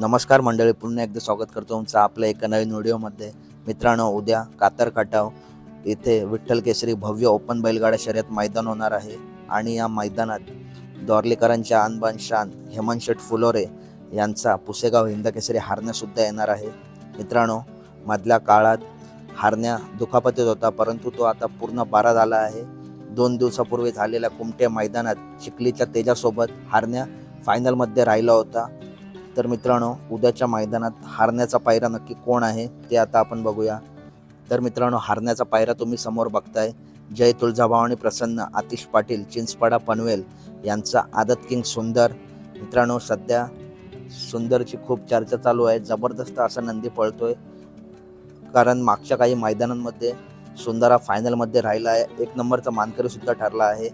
नमस्कार मंडळी पुन्हा एकदा स्वागत करतो तुमचं आपल्या एका नवीन व्हिडिओमध्ये. मित्रांनो उद्या कातर काटाव इथे विठ्ठल केसरी भव्य ओपन बैलगाडा शर्यत मैदान होणार आहे आणि या मैदानात दोर्लीकरांचे अनबान शान हेमंत शेठ फुलोरे यांचा पुसेगाव हिंद केसरी हारण्यासुद्धा येणार आहे. मित्रांनो मधल्या काळात हारण्या दुखापतीत होता परंतु तो आता पूर्ण बारा झाला आहे. दोन दिवसापूर्वी झालेल्या कुमटे मैदानात चिखलीच्या तेजासोबत हारण्या फायनलमध्ये राहिला होता. तर मित्रांनो उद्याच्या मैदानात हारण्याचा पायरा नक्की कोण आहे ते आता आपण बघूया. तर मित्रांनो हारण्याचा पायरा तुम्ही समोर बघताय. जय तुळजाभवानी प्रसन्न आतिश पाटील चिंचपाडा पनवेल यांचा आदत किंग सुंदर. मित्रांनो सध्या सुंदरची खूप चर्चा चालू आहे. जबरदस्त असा नंदी पळतोय. कारण मागच्या काही मैदानांमध्ये सुंदर हा फायनलमध्ये राहिला आहे. एक नंबरचा मानकरी सुद्धा ठरला आहे.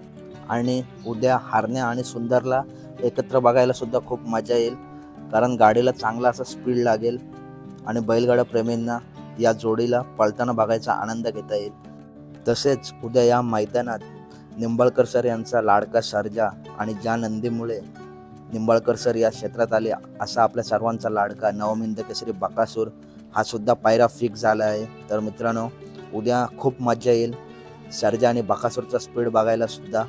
आणि उद्या हारण्या आणि सुंदरला एकत्र बघायला सुद्धा खूप मजा येईल. कारण गाडीला चांगला असा स्पीड लागेल आणि बैलगाडा प्रेमींना या जोडीला पळताना बघायचा आनंद घेता येईल. तसेच उद्या या मैदानात निंबाळकर सर यांचा लाडका सर्जा आणि ज्या नंदीमुळे निंबाळकर सर या क्षेत्रात आले असा आपल्या सर्वांचा लाडका नवमिंद केसरी बकासूर हा सुद्धा पायरा फिक्स झाला आहे. तर मित्रांनो उद्या खूप मजा येईल. सर्जा आणि बकासूरचा स्पीड बघायला सुद्धा.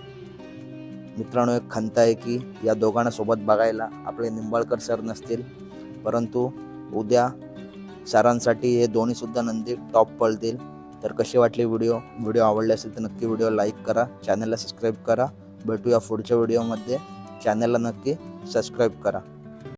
मित्रांनो एक खंत आहे की या दोघांना सोबत बघायला आपले निंबाळकर सर नसतील. परंतु उद्या सरांसाठी हे दोन्ही सुद्धा नंदी टॉप पळतील तर कसे वाटली व्हिडिओ? व्हिडिओ आवडले असेल तर नक्की व्हिडिओ लाईक करा. चॅनलला सबस्क्राईब करा. भेटूया पुढच्या व्हिडिओमध्ये. चॅनलला नक्की सबस्क्राईब करा.